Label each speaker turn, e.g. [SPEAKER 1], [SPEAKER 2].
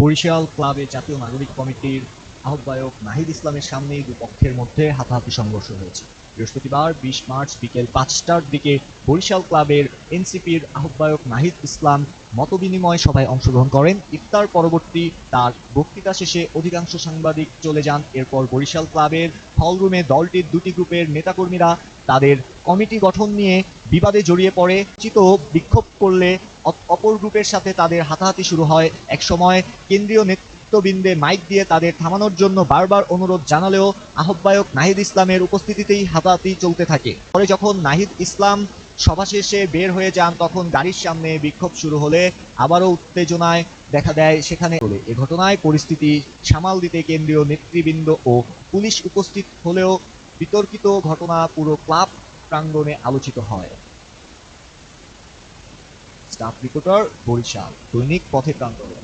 [SPEAKER 1] বরিশাল ক্লাবের জাতীয় নাগরিক কমিটির আহ্বায়ক নাহিদ ইসলামের সামনে দুপক্ষের মধ্যে হাতাহাতি সংঘর্ষ হয়েছে। বৃহস্পতিবার, বিশ মার্চ বিকেল পাঁচটার দিকে বরিশাল ক্লাবের এনসিপির আহ্বায়ক নাহিদ ইসলাম মতবিনিময় সভায় অংশগ্রহণ করেন। ইফতার পরবর্তী তার বক্তৃতা শেষে অধিকাংশ সাংবাদিক চলে যান। এরপর বরিশাল ক্লাবের হলরুমে দলটির দুটি গ্রুপের নেতাকর্মীরা তাদের কমিটি গঠন নিয়ে বিবাদে জড়িয়ে পড়ে, চিত বিক্ষোভ করলে অপ- অপর গ্রুপের সাথে তাদের হাতাহাতি শুরু হয়। একসময় কেন্দ্রীয় নেতৃত্ববৃন্দে মাইক দিয়ে তাদের থামানোর জন্য বারবার অনুরোধ জানালেও আহ্বায়ক নাহিদ ইসলামের উপস্থিতিতেই হাতাহাতি চলতে থাকে। পরে যখন নাহিদ ইসলাম সভা শেষে বের হয়ে যান, তখন গাড়ির সামনে বিক্ষোভ শুরু হলে আবারও উত্তেজনায় দেখা দেয় সেখানে। এ ঘটনায় পরিস্থিতি সামাল দিতে কেন্দ্রীয় নেতৃবৃন্দ ও পুলিশ উপস্থিত হলেও বিতর্কিত ঘটনা পুরো ক্লাব প্রাঙ্গণে আলোচিত হয়। স্টাফ রিপোর্টার বরিশাল দৈনিক পথে প্রান্তরে